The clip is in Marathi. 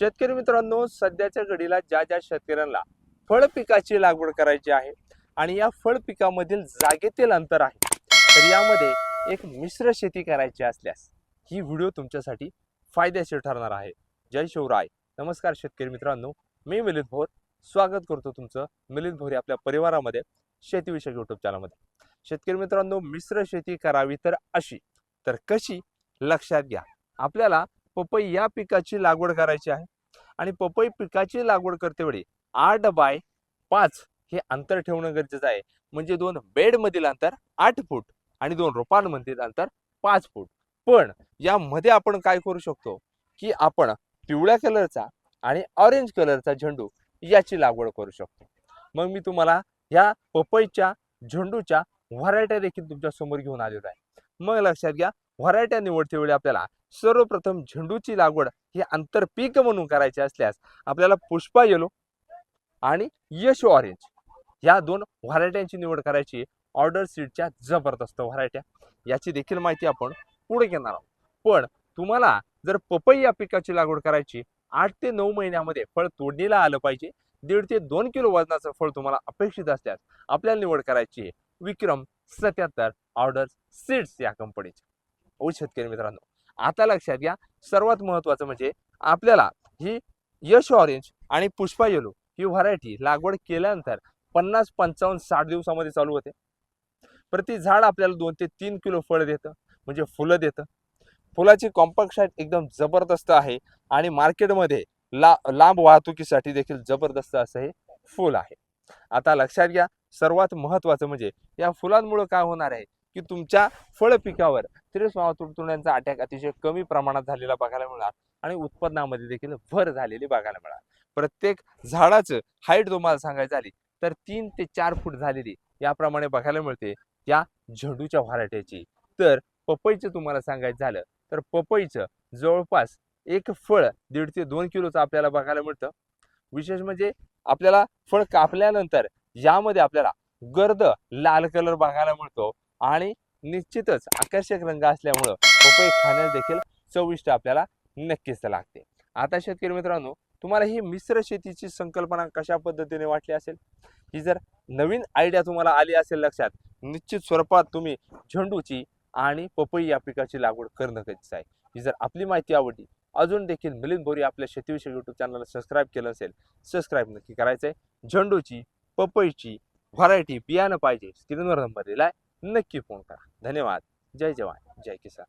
शेतकरी मित्रांनो सध्याच्या घडीला ज्या ज्या शेतकऱ्यांना फळ पिकाची लागवड करायची आहे आणि या फळ पिकामधील जागेतील अंतर आहे तर यामध्ये एक मिश्र शेती करायची असल्यास ही व्हिडिओ तुमच्यासाठी फायद्याशीर ठरणार आहे. जय शिवराय. नमस्कार शेतकरी मित्रांनो. मी मिलिंद भोर. स्वागत करतो तुमचं मिलिंद भोर आपल्या परिवारामध्ये शेतीविषयक युट्यूब चॅनलमध्ये शेतकरी मित्रांनो मिश्र शेती करावी तर अशी तर कशी? लक्षात घ्या. आपल्याला पपई या पिकाची लागवड करायची आहे. आणि पपई पिकाची लागवड करतेवेळी आठ बाय पाच हे अंतर ठेवणं गरजेचं आहे. म्हणजे दोन बेडमधील अंतर आठ फूट आणि दोन रोपांमधील अंतर पाच फूट. पण यामध्ये आपण काय करू शकतो की आपण पिवळ्या कलरचा आणि ऑरेंज कलरचा झेंडू याची लागवड करू शकतो. मग मी तुम्हाला ह्या पपईच्या झेंडूच्या व्हरायट्या देखील तुमच्यासमोर घेऊन आलेलो आहे. मग लक्षात घ्या व्हरायट्या निवडतेवेळी आपल्याला सर्वप्रथम झेंडूची लागवड ही आंतरपीक म्हणून करायची असल्यास आपल्याला पुष्पा येलो आणि यश ऑरेंज या दोन व्हरायट्यांची निवड करायची ऑर्डर सीडच्या जबरदस्त व्हरायट्या. याची देखील माहिती आपण पुढे घेणार आहोत. पण तुम्हाला जर पपई या पिकाची लागवड करायची आठ ते नऊ महिन्यामध्ये फळ तोडणीला आलं पाहिजे. दीड ते दोन किलो वजनाचं फळ तुम्हाला अपेक्षित असल्यास आपल्याला निवड करायची विक्रम सत्याहत्तर ऑर्डर सीड्स या कंपनीची ओ शेतकरी मित्रांनो आता लक्षात घ्या सर्वात महत्वाचं म्हणजे आपल्याला ही यश ऑरेंज आणि पुष्पा येलो ही व्हरायटी लागवड केल्यानंतर पन्नास पंचावन्न साठ दिवसामध्ये चालू होते. प्रति झाड आपल्याला दोन ते तीन किलो फळ देतं म्हणजे फुलं देतं. फुलाची कॉम्पॅक्ट एकदम जबरदस्त आहे आणि मार्केटमध्ये ला लांब वाहतुकीसाठी देखील जबरदस्त असं हे फुल आहे. आता लक्षात घ्या सर्वात महत्त्वाचं म्हणजे या फुलांमुळं काय होणार आहे की तुमच्या फळ पिकावर त्रिस्मावा तुडतुड्यांचा अटॅक अतिशय कमी प्रमाणात झालेला बघायला मिळणार आणि उत्पन्नामध्ये देखील भर झालेली बघायला मिळणार. प्रत्येक झाडाचं हाईट तुम्हाला सांगायची झाली तर तीन ते चार फूट झालेली याप्रमाणे बघायला मिळते या झेंडूच्या व्हरायटीची. तर पपईचं तुम्हाला सांगायचं झालं तर पपईचं जवळपास एक फळ दीड ते दोन किलोचं आपल्याला बघायला मिळतं. विशेष म्हणजे आपल्याला फळ कापल्यानंतर यामध्ये आपल्याला गर्द लाल कलर बघायला मिळतो आणि निश्चितच आकर्षक रंग असल्यामुळं पपई खाण्यास देखील चविष्ट आपल्याला नक्कीच लागते. आता शेतकरी मित्रांनो तुम्हाला ही मिश्र शेतीची संकल्पना कशा पद्धतीने वाटली असेल? ही जर नवीन आयडिया तुम्हाला आली असेल लक्षात निश्चित स्वरूपात तुम्ही झेंडूची आणि पपई या पिकाची लागवड करणं गरजेचं आहे. ही जर आपली माहिती आवडली अजून देखील मिलिंद बोरी आपल्या शेतीविषयी युट्यूब चॅनलला सबस्क्राईब केलं असेल सबस्क्राईब नक्की करायचं आहे झेंडूची पपईची व्हरायटी बियाणं पाहिजे स्क्रीनवर नंबर दिलाय. नक्की फोन करा. धन्यवाद. जय जवान. जय किसान.